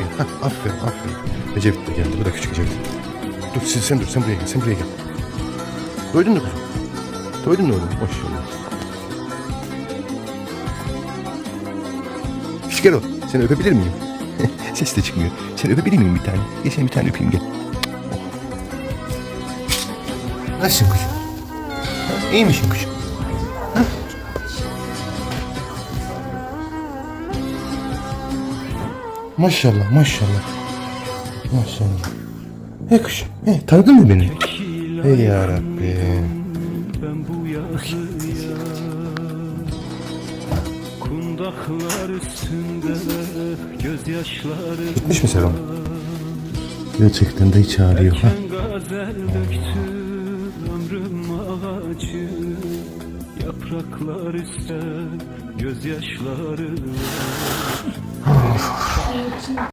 gel. Hah, aferin aferin. Ecevit de geldi. Bu da küçük Ecevit. Dur sen, sen dur sen buraya gel. Sen buraya gel. Doydun mu kızım? Doydun mu oğlum? Maşallah. Küçük Erol seni öpebilir miyim? Ses de çıkmıyor. Seni öpebilir miyim bir tane? Gel seni bir tane öpeyim gel. Nasılsın kuşum? İyi misin kuşum? Maşallah maşallah. Maşallah. Hey kuşum. Hey, tanıdın mı beni? Hey yarabbim. Kundaklar üstünde gözyaşları Gitmiş mi Serhan? Gerçekten de hiç ağrıyor. Ha? Yapraklar üstte gözyaşları 신나.